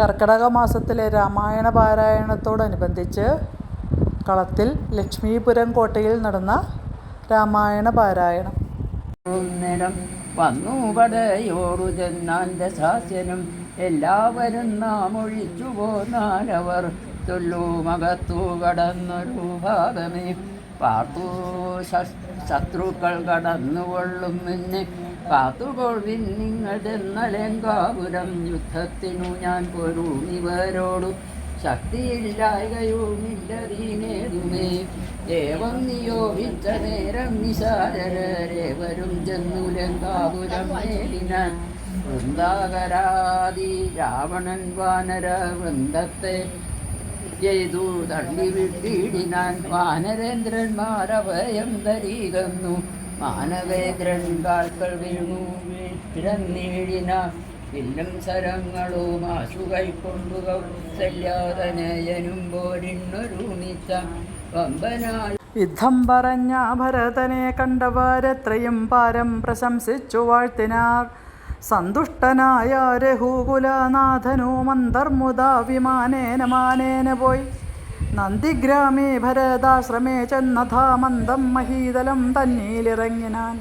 കർക്കിടക മാസത്തിലെ രാമായണ പാരായണത്തോടനുബന്ധിച്ച് കളത്തിൽ ലക്ഷ്മീപുരം കോട്ടയിൽ നടന്ന രാമായണ പാരായണം. നേരം വന്നു കടയോടു ചെന്നാന്റെ സാസ്യനും എല്ലാവരും നാം ഒഴിച്ചു പോന്നാലവർ തൊല്ലു മകത്തു കടന്നൊരു ഭാഗമേ. പാർത്തു ശത്രുക്കൾ കടന്നുകൊള്ളും എന്നെ കാത്തുകൊള്ളിൻ നിങ്ങൾ ചെന്നലെങ്കാപുരം യുദ്ധത്തിനു ഞാൻ പോരും ഇവരോടു ദേവം നിയോഗിച്ച നേരം നിശാചരേവരും ചെന്നു ലങ്കാപുരം നേടിനാൻ വൃന്ദാകരാതി രാവണൻ വാനര വൃന്ദത്തെ ചെയ്തു തള്ളി വിട്ടിടിനാൻ വാനരേന്ദ്രന്മാരഭയം ധരീകന്നു മാനവേന്ദ്രൻ കാൽക്കൾ വീണു. വീട്ടിരന്നീടിനാൻ വില്ലും സരങ്ങളും ആശു കൈക്കൊണ്ടു കൗസല്യാതനയനും പോരിണ്ണൊരു നിച്ച വമ്പനായി. യുദ്ധം പറഞ്ഞ ഭരതനെ കണ്ടവരെത്രയും പാരം പ്രശംസിച്ചു വാഴ്ത്തിനാർ. സന്തുഷ്ടനായ രഘുകുലനാഥനു മന്ദർമുദ വിമാനേന മാനേന പോയി. നന്ദിഗ്രാമേ ഭരതാശ്രമേ ചെന്നഥാ മന്ദം മഹീതലം തന്നീലിറങ്ങിനാൻ.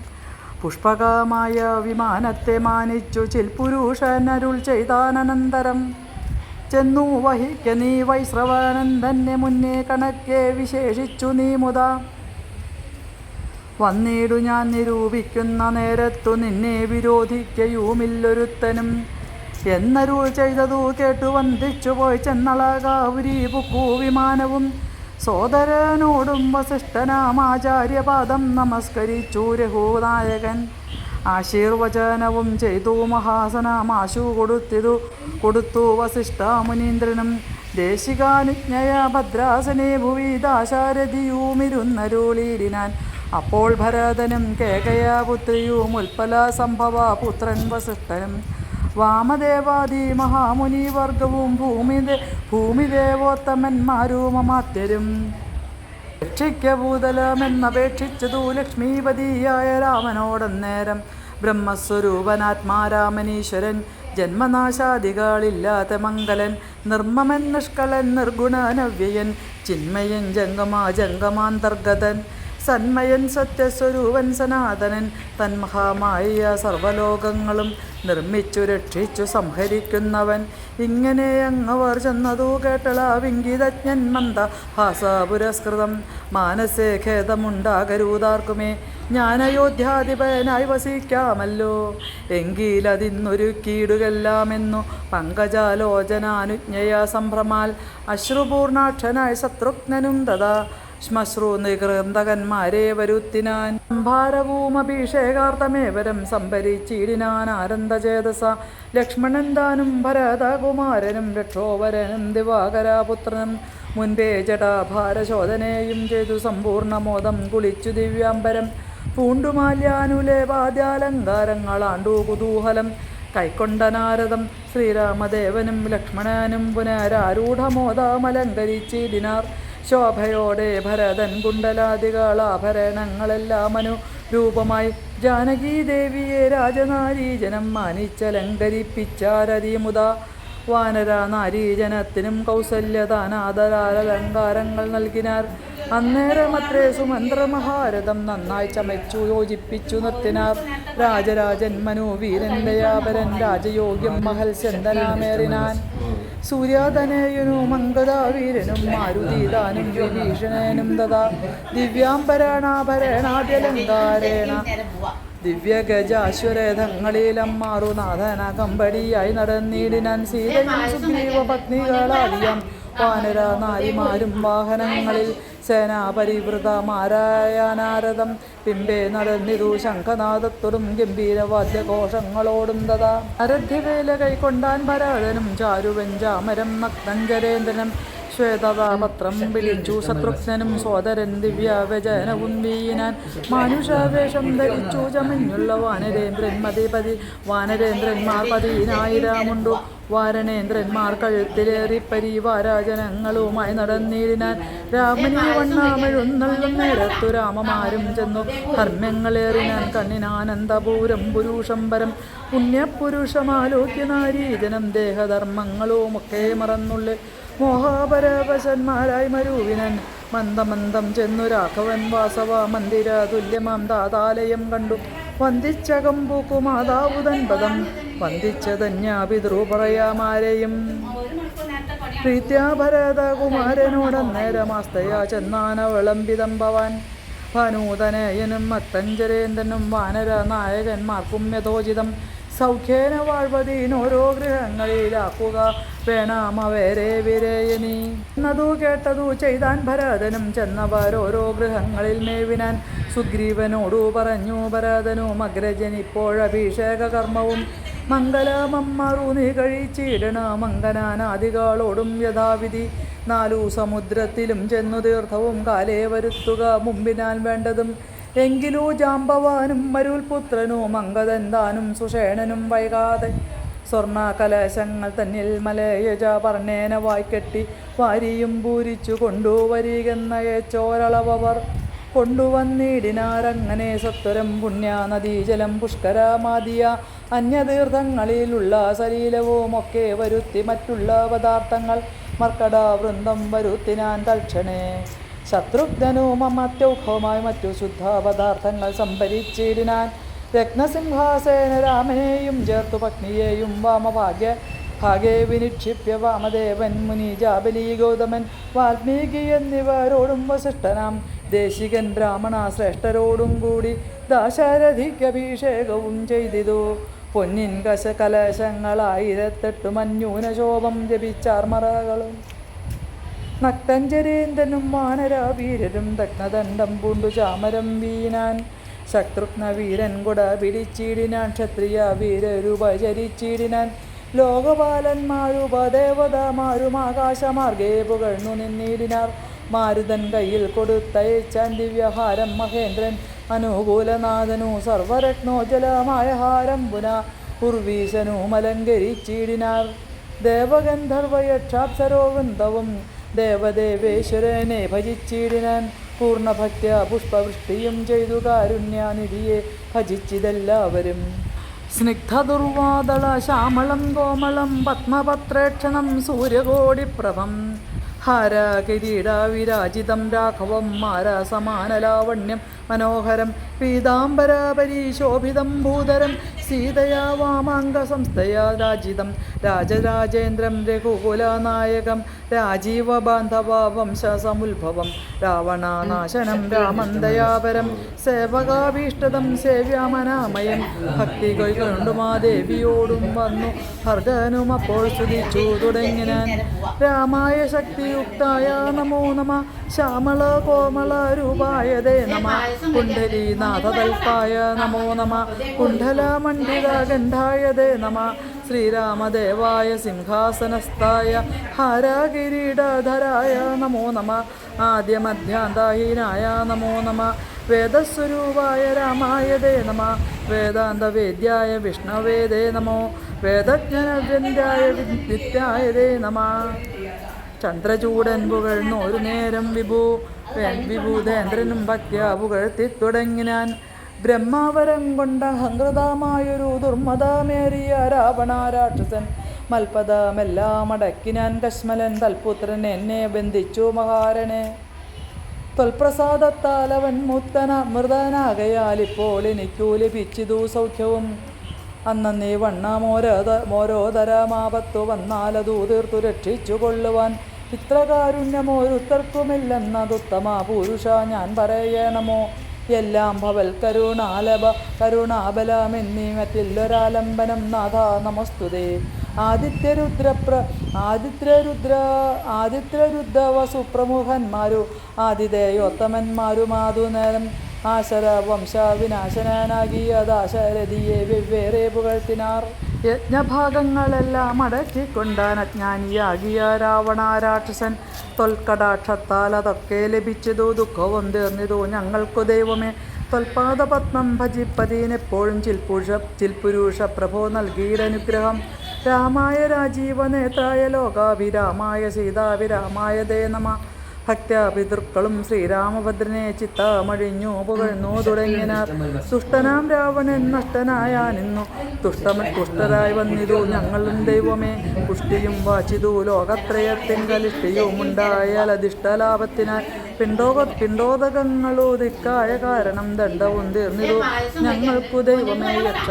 പുഷ്പകമായ വിമാനത്തെ മാനിച്ചു ചിൽപുരുഷനരുൾ ചെയ്താനന്തരം ചെന്നു വഹിക്ക നീ വൈശ്രവാനന്ദനെ മുന്നേ കണക്കെ വിശേഷിച്ചു നീ മുത. വന്നിടു ഞാൻ നിരൂപിക്കുന്ന നേരത്തു നിന്നെ വിരോധിക്കയുമില്ലൊരുത്തനും. എന്നരുൾ ചെയ്തതു കേട്ടു വന്ദിച്ചു പോയി ചെന്നളകാവുരി പുക്കു വിമാനവും. സോദരനോടും വസിഷ്ഠനാമാചാര്യപാദം നമസ്കരിച്ചു രഘുനായകൻ. ആശീർവചനവും ചെയ്തു മഹാസനമാശു കൊടുത്തിതു. കൊടുത്തു വസിഷ്ഠ മുനീന്ദ്രനും. ദേശികാനുജ്ഞയ ഭദ്രാസനെ ഭുവി ദാശാരഥിയുമിരുന്നരുളീടിനാൻ അപ്പോൾ ഭരതനും കേകയാപുത്രിയും ഉൽപ്പല സംഭവ പുത്രൻ വസിഷ്ഠനും. വാമദേവാദി മഹാമുനിവർഗവും ഭൂമി ഭൂമിദേവോത്തമന്മാരും അമാത്യരും രക്ഷിക്കഭൂതലമെന്നപേക്ഷിച്ചതു ലക്ഷ്മീപതിയായ രാമനോടന്നേരം ബ്രഹ്മസ്വരൂപനാത്മാരാമനീശ്വരൻ ജന്മനാശാദികളില്ലാത്ത മംഗലൻ നിർമ്മമൻ നിഷ്കളൻ നിർഗുണനവ്യയൻ ചിന്മയൻ ജംഗമാ ജംഗമാന്തർഗതൻ. സന്മയൻ സത്യസ്വരൂപൻ സനാതനൻ തന്മഹാമായ സർവലോകങ്ങളും നിർമ്മിച്ചു രക്ഷിച്ചു സംഹരിക്കുന്നവൻ. ഇങ്ങനെ അങ്ങവർ ചെന്നതു കേട്ടള വിങ്കിതജ്ഞൻ മന്ദ. ഹാസപുരസ്കൃതം മാനസേ ഖേദമുണ്ടാകരുതാർക്കുമേ. ഞാൻ അയോധ്യാധിപനായി വസിക്കാമല്ലോ. എങ്കിലതിന്നൊരു കീടുകെല്ലാമെന്നു പങ്കജാലോചനാനുജ്ഞയ സംഭ്രമാൽ. അശ്രുപൂർണാക്ഷനായി ശത്രുഘ്നനും തഥാ ശ്മശ്രു നികൃന്തകന്മാരെ വരുത്തിനാൻ ഭാരവൂമഭിഷേകാർത്ഥമേവരം സംഭരിച്ചിടിനാൻ ആനന്ദചേതസ. ലക്ഷ്മണൻ താനും ഭരതകുമാരനും രക്ഷോവരനും ദിവാകരപുത്രനും മുൻപേ ജടാഭാരശോധനയും ചെയ്തു സമ്പൂർണമോദം കുളിച്ചു ദിവ്യാംബരം. പൂണ്ടുമാല്യാനുലേപാദ്യാലങ്കാരങ്ങളാണ്ടു കുതൂഹലം. കൈക്കൊണ്ട നാരദം ശ്രീരാമദേവനും ലക്ഷ്മണനും പുനരാരൂഢമോദമലങ്കരിച്ചിടിനാർ. ശോഭയോടെ ഭരതൻ കുണ്ടലാദികളാഭരണങ്ങളെല്ലാം അനുരൂപമായി ജാനകീ ദേവിയെ രാജനാരീജനം മാനിച്ചലങ്കരിപ്പിച്ചാരതിമുത വാനര നാരീജനത്തിനും കൗസല്യദാനാദരാലങ്കാരങ്ങൾ നൽകിനാർ. അന്നേരമത്രേ സുമന്ത്രമഹാരഥം നന്നായി ചമച്ചു യോജിപ്പിച്ചു നിർത്തിനാർ. രാജരാജൻ മനോവീരൻ ദയാപരൻ രാജയോഗ്യം മഹൽ ചെന്തനാമേറിനാൻ സൂര്യാതനയനു മംഗതാവീരനും മാരുതീതാനും വിഭീഷണനും തഥാ ദിവ്യാംബരാണാഭരണാദ്യലങ്കാരേണ. ദിവ്യഗജാശ്വരഥങ്ങളിലമ്മാറുനാഥന കമ്പടിയായി നടന്നിടിനാൻ സീതയും സുഗ്രീവ പത്നികളാദിയം വാനര നാരിമാരും വാഹനങ്ങളിൽ സേനാപരിവൃതമാരായനാരദം. പിമ്പേ നടന്നിതു ശംഖനാദത്തോടും ഗംഭീരവാദ്യഘോഷങ്ങളോടും തഥാ അരധ്യവേല കൈക്കൊണ്ടാൻ ഭരതനും ചാരുവഞ്ചാമരം നക്തഞ്ചരേന്ദ്രനും ശ്വേതതാപത്രം വിളിച്ചു ശത്രുഘ്നനും സോദരൻ ദിവ്യവചനവും വീനാൻ മാനുഷാവേഷം ധരിച്ചു ചമഞ്ഞുള്ള വാനരേന്ദ്രൻ മതിപതി. വാനരേന്ദ്രന്മാർ പതിനായിരമുണ്ടു. വാരണേന്ദ്രന്മാർ കഴുത്തിലേറി പരിവാരാജനങ്ങളുമായി നടന്നിരുന്നാൽ രാമനെ വണ്ണാമെഴുന്നള്ളും നേരത്തു രാമമാരും ചെന്നു. ധർമ്മങ്ങളേറിനാൻ കണ്ണിനാനന്ദപൂരം പുരുഷംബരം. പുണ്യപുരുഷമാലോക്യ നാരീജനം ദേഹധർമ്മങ്ങളുമൊക്കെ മറന്നുള്ളിൽ മോഹാപരവശന്മാരായി മരൂവിനൻ മന്ദമന്ദം ചെന്നു രാഘവൻ വാസവ മന്ദിര തുല്യമാം ദാതാലയം കണ്ടു. വന്ദിച്ച പൂക്കു മാതാവുതൻ പദം. വന്ദിച്ചതന്യാപിതൃപറയാമാരെയും പ്രീത്യാഭരതകുമാരനോടന്നേരമാസ്തയാ പ്രീത്യാഭരത കുമാരനോടന്നേരമാസ്തയാ ചെന്നാന വിളംബിതം ഭവാൻ. ഭനൂതനയനും മത്തഞ്ചരേന്ദ്രനും വാനര നായകന്മാർക്കും യഥോചിതം. സൗഖ്യേന വാഴ്വതീനോരോ ഗൃഹങ്ങളിലാക്കുക വേണം അവരെ വിരയനി എന്നതു കേട്ടതു ചെയ്താൻ ഭരതനും ചെന്നവരോരോ ഗൃഹങ്ങളിൽ മേവിനാൻ. സുഗ്രീവനോടു പറഞ്ഞു ഭരതനും അഗ്രജൻ ഇപ്പോഴഭിഷേക കർമ്മവും. മംഗലമമ്മറു നീ കഴിച്ചിടണ മംഗനാനാദികളോടും യഥാവിധി. നാലു സമുദ്രത്തിലും ചെന്നു തീർത്ഥവും കാലേ വരുത്തുക മുമ്പിനാൽ വേണ്ടതും. എങ്കിലൂ ജാമ്പവാനും മരുൽപുത്രനോ അങ്കദന്താനും സുഷേണനും വൈകാതെ കലശങ്ങൾ തന്നിൽ മലയജ പറഞ്ഞേന വായ്ക്കെട്ടി വാരിയും പൂരിച്ചു കൊണ്ടുവരികെന്നയച്ചോരളവർ കൊണ്ടുവന്നിടിനാരങ്ങനെ സത്വരം പുണ്യ നദീജലം പുഷ്കരമാദിയ അന്യതീർത്ഥങ്ങളിലുള്ള ശരീരവുമൊക്കെ വരുത്തി മറ്റുള്ള പദാർത്ഥങ്ങൾ മർക്കട വൃന്ദം വരുത്തിനാൻ തൽക്ഷണേ ശത്രുഘ്നനും അമത്യൗഖവുമായി മറ്റു ശുദ്ധ സംഭരിച്ചിടിനാൻ രത്നസിംഹാസേന രാമനെയും ചേർത്തു പത്നിയെയും വാമഭാഗ്യ ഭാഗേ വിനിക്ഷിപ്യ വാമദേവൻ മുനി ജാബലി ഗൗതമൻ വാൽമീകി എന്നിവരോടും വസിഷ്ഠനാം. ദേശികൻ ബ്രാഹ്മണ ശ്രേഷ്ഠരോടും കൂടി ദാശരഥിക്കഭിഷേകവും ചെയ്തിതു. പൊന്നിൻ കശ അന്യൂനശോഭം ജപിച്ചാർമറകളും നക്തഞ്ചരേന്ദ്രനും വാനരാവീരരും ദഗ്നദണ്ഡം പൂണ്ടു ചാമരം വീനാൻ ശത്രുഘ്ന വീരൻ കുട പിടിച്ചിടിനാൻ ക്ഷത്രിയ വീരരുപചരിച്ചിടിനാൻ ലോകപാലന്മാരുപദേവതമാരും ആകാശമാർഗേ പുകഴ്ന്നു നിന്നിടിനാർ. മാരുതൻ കയ്യിൽ കൊടുത്തയച്ചാൻ ദിവ്യഹാരം മഹേന്ദ്രൻ. അനുകൂലനാഥനു സർവരത്നോജലമായ ഹാരം പുന ഉർവീശനു മലങ്കരിച്ചിടിനാർ. ദേവഗന്ധർവയക്ഷാപ്സരോ വൃന്ദവും ദേവദേവേശ്വരനെ ഭജിച്ചിടിനാൻ പൂർണഭക്ത്യ പുഷ്പവൃഷ്ടിയും ചെയ്തു കാരുണ്യാനിധിയെ ഭജിച്ചിതെല്ലാവരും. സ്നിഗ്ധദുർവാദള ശ്യാമളം കോമളം പത്മപത്രേക്ഷണം സൂര്യകോടിപ്രഭം. ഹാര കിരീട വിരാജിതം രാഘവം മാര സമാനലാവണ്യം മനോഹരം പീതാംബര പരിശോഭിതം ഭൂതരം സീതയാ വാമാംഗ സംസ്ഥയാ രാജിതം രാജരാജേന്ദ്രം രഘുകുലനായകം രാജീവ ബാന്ധവ വംശസമുത്ഭവം രാവണനാശനം രാമം ദയാപരം സേവകാഭീഷ്ടതം സേവ്യാമനാമയം. ഭക്തി കൊണ്ടുമാ ദേവിയോടും വന്നു. ഭർഗനും അപ്പോൾ സ്തുതിച്ചു തുടങ്ങിനാൻ രാമായ ശക്തിയുക്തായ നമോ നമ. ശ്യാമള കോമള രൂപായതേ നമ. കുണ്ഡലീനാഥതൽപ്പായ നമോ നമ. കുണ്ഡലമണ്ഡിതഗണ്ഠായതേ നമ. ശ്രീരാമദേവായ സിംഹാസനസ്ഥായ ഹാരാകിരീടധരായ നമോ നമ. ആദ്യമധ്യാന്തഹീനായ നമോ നമ. വേദസ്വരൂപായ രാമായ ദേ നമ. വേദാന്തവേദ്യായ വിഷ്ണവേദേ നമോ. വേദജ്ഞനവ്യന്യായ വിദ്യായതേ നമ. ചന്ദ്രചൂടൻ പുകഴ്ന്നു ഒരു നേരം വിഭു. വിഭൂതേന്ദ്രനും ഭക്യ പുകഴ്ത്തി തുടങ്ങിനാൻ ബ്രഹ്മാവരം കൊണ്ട അഹങ്കൃതമായൊരു ദുർമതമേറിയ രാവണ രാക്ഷസൻ മൽപദമെല്ലാം അടക്കിനാൻ കശ്മലൻ തൽപുത്രൻ എന്നെ ബന്ധിച്ചു മഹാരനെ തൊൽപ്രസാദത്താൽ അവൻ മുത്തന മൃതനാകയാൽ ഇപ്പോൾ എനിക്കു ലഭിച്ചിതു സൗഖ്യവും. അന്നീ വണ്ണമോരോത മോരോതരമാപത്തു വന്നാലതു തീർത്തു രക്ഷിച്ചു കൊള്ളുവാൻ. ഇത്ര കാരുണ്യമോരുത്തർക്കുമില്ലെന്നതുത്തമ പുരുഷ ഞാൻ പറയണമോ? എല്ലാം ഭവൽ. കരുണാലഭ കരുണാബലമെന്നീ മറ്റില്ലൊരാലംബനം നാഥ നമസ്തുതേ. ആദിത്യരുദ്രപ്ര ആദിത്യരുദ്ര ആദിത്യരുദ്രവസുപ്രമുഖന്മാരു ആതിഥേയോത്തമന്മാരുമാതു നേരം. ആശര വംശവിനാശനാകിയ ദാശരഥിയെ വെവ്വേറെ പുകഴ്ത്തിനാർ. യജ്ഞഭാഗങ്ങളെല്ലാം അടക്കിക്കൊണ്ടാൻ അജ്ഞാനിയാകിയ രാവണ രാക്ഷസൻ തൊൽക്കടാക്ഷത്താൽ അതൊക്കെ ലഭിച്ചതു ദുഃഖവും തീർന്നിതു ഞങ്ങൾക്കു ദൈവമേ. തൊൽപാദപത്മം ഭജിപ്പതീനെപ്പോഴും ചിൽപുരുഷ ചിൽപുരുഷ പ്രഭോ നൽകിയിടനുഗ്രഹം രാമായ രാജീവ നേത്രായ ലോകാഭിരാമായ സീതാവിരാമായ ദേ നമ. ഭക്ത്യാ പിതൃക്കളും ശ്രീരാമഭദ്രനെ ചിത്താമഴിഞ്ഞു പുകഴ്ന്നു തുടങ്ങിയാൽ ദുഷ്ടനാം രാവണൻ നഷ്ടനായാനിന്നു. തുഷ്ടമ തുഷ്ടരായി വന്നിതു ഞങ്ങളും ദൈവമേ. പുഷ്ടിയും വാച്ചിതു ലോകത്രയത്തിങ്കലിഷ്ടിയുമുണ്ടായാൽ അധിഷ്ഠലാഭത്തിനാൽ പിണ്ടോക പിണ്ടോദകങ്ങളുദിക്കായ കാരണം ദണ്ഡവും തീർന്നിതു ഞങ്ങൾക്കു ദൈവമേ യക്ഷ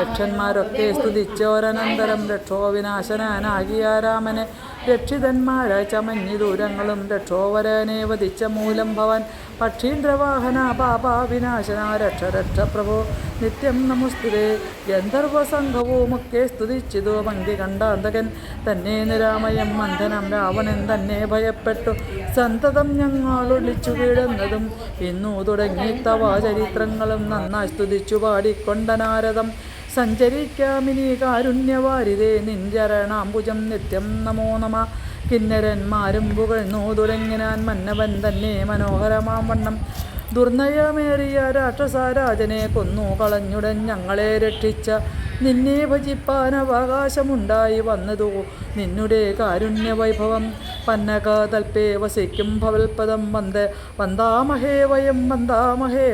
യക്ഷന്മാരൊക്കെ സ്തുതിച്ചോരനന്തരം രക്ഷോവിനാശനാനാകിയ രാമനെ. രക്ഷിതന്മാരായി ചമഞ്ഞി ദൂരങ്ങളും രക്ഷോവരനെ വധിച്ച മൂലം ഭവൻ. പക്ഷീന്ദ്രവാഹന പാപാ വിനാശന രക്ഷ രക്ഷ പ്രഭോ. നിത്യം നമസ്തുതേ. ഗന്ധർവസംഘവുമൊക്കെ സ്തുതിച്ചിതു പങ്കി കണ്ടാന്തകൻ തന്നെ നിരാമയം മന്ധനം രാവണൻ തന്നെ ഭയപ്പെട്ടു. സന്തതം ഞങ്ങൾ ഒളിച്ചു വീഴുന്നതും ഇന്നു തുടങ്ങി തവ ചരിത്രങ്ങളും നന്നായി സ്തുതിച്ചു പാടിക്കൊണ്ട നാരദം. സഞ്ചരിക്കാമിനി കാരുണ്യവാരിതേ നിഞ്ചരണാംബുജം നിത്യം നമോ നമ. കിന്നരന്മാരും പുകഴ്ന്നു മന്നവൻ തന്നെ മനോഹരമാം വണ്ണം. ദുർനയമേറിയ രാക്ഷസാരാജനെ കൊന്നു കളഞ്ഞുടൻ ഞങ്ങളെ രക്ഷിച്ച. നിന്നെ ഭജിപ്പാൻ അവകാശമുണ്ടായി വന്നതു? നിന്നുടെ കാരുണ്യവൈഭവം പന്നക തൽപ്പേ വസിക്കും ഭവൽപദം വന്ദ വന്ദാമഹേ വയം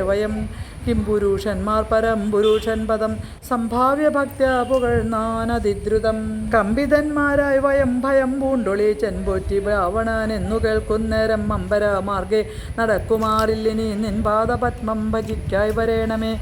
വയം. കിം പുരുഷന്മാർ പരം പുരുഷൻ പദം. സംഭാവ്യ ഭക്ത പുകഴ്ന്നാനതിദ്രുതം കമ്പിതന്മാരായി വയം ഭയം പൂണ്ടൊളി ചെൻപൊറ്റി ബ്രാവണൻ എന്നു കേൾക്കുന്നേരം അമ്പര മാർഗേ നടക്കുമാറില്ലിനി നിൻ പാദപത്മം ഭജിക്കായി വരേണമേ.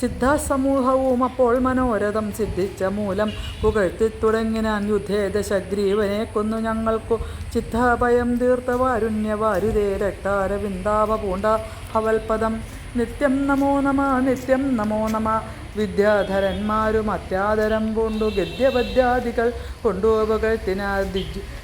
സിദ്ധാസമൂഹവും അപ്പോൾ മനോരഥം സിദ്ധിച്ച മൂലം പുകഴ്ത്തി തുടങ്ങിനാൻ യുദ്ധേദശഗ്രീവനെ കൊന്നു ഞങ്ങൾക്കു. ചിത്തഭയം തീർത്ത വാരുണ്യവാരുതേ രക്താരവിന്ദാവ പൂണ്ട ഭവൽപദം. നിത്യം നമോ നമ നിത്യം നമോ നമ. വിദ്യാധരന്മാരും അത്യാദരം പൂണ്ടു ഗദ്യപദ്യാദികൾ കൊണ്ടുപകഴ്ത്തിനാൽ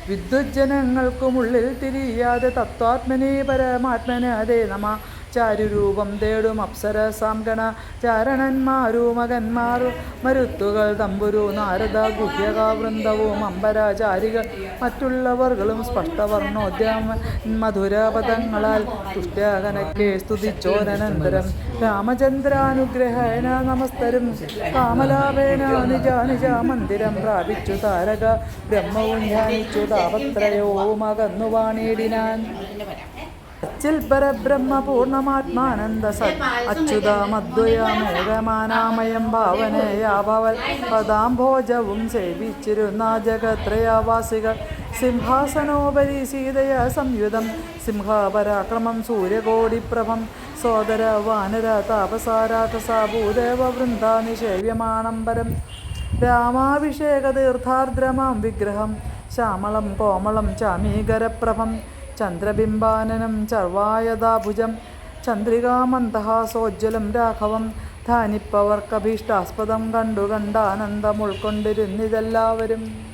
വിദ്വജ്ജനങ്ങൾക്കുമുള്ളിൽ തിരിയാതെ തത്വാത്മനെ പരമാത്മനതേ നമ. ചാരുരൂപം തേടും അപ്സരസാംഗണ ചാരണന്മാരു മകന്മാരു മരുത്തുകൾ തമ്പുരു നാരദ ഗുഹ്യകാവൃന്ദവും അമ്പരാചാരികൾ മറ്റുള്ളവർകളും സ്പഷ്ടവർണോദ്യമ മധുരപദങ്ങളാൽ തുഷ്ടകനക്കെ സ്തുതിച്ചോരനന്തരം രാമചന്ദ്രാനുഗ്രഹേന നമസ്തരും കാമലാഭേന നിജാനിജ നിജ മന്ദിരം പ്രാപിച്ചു താരക ബ്രഹ്മവും ധ്യാനിച്ചു താപത്രയവും അകന്നു വാണിയിടിനാൻ അച്ചിൽ പരബ്രഹ്മ പൂർണമാത്മാനന്ദ സത്. അച്യുതമദ്വയമേകമാനാമയം ഭാവനയാഭവൽ. സേവിച്ചിരുന്ന ജഗത്രയാവാസികൾ. സിംഹാസനോപരി സീതയ സംയുതം. സിംഹപരാക്രമം സൂര്യകോടിപ്രഭം. സോദര വാനര താപസാരാതസാഭൂദേവ വൃന്ദാനിഷേവ്യമാണംബരം രാമാഭിഷേക തീർത്ഥാർദ്രമാം വിഗ്രഹം. ശ്യാമളം കോമളം ചാമീകരപ്രഭം. ചന്ദ്രബിംബാനനം ചർവായതാഭുജം. ചന്ദ്രികാമന്ദഹാസോജ്വലം രാഘവം. ധാനിപ്പവർക്കഭീഷ്ടാസ്പദം കണ്ടു ഉൾക്കൊണ്ടിരുന്നിതെല്ലാവരും.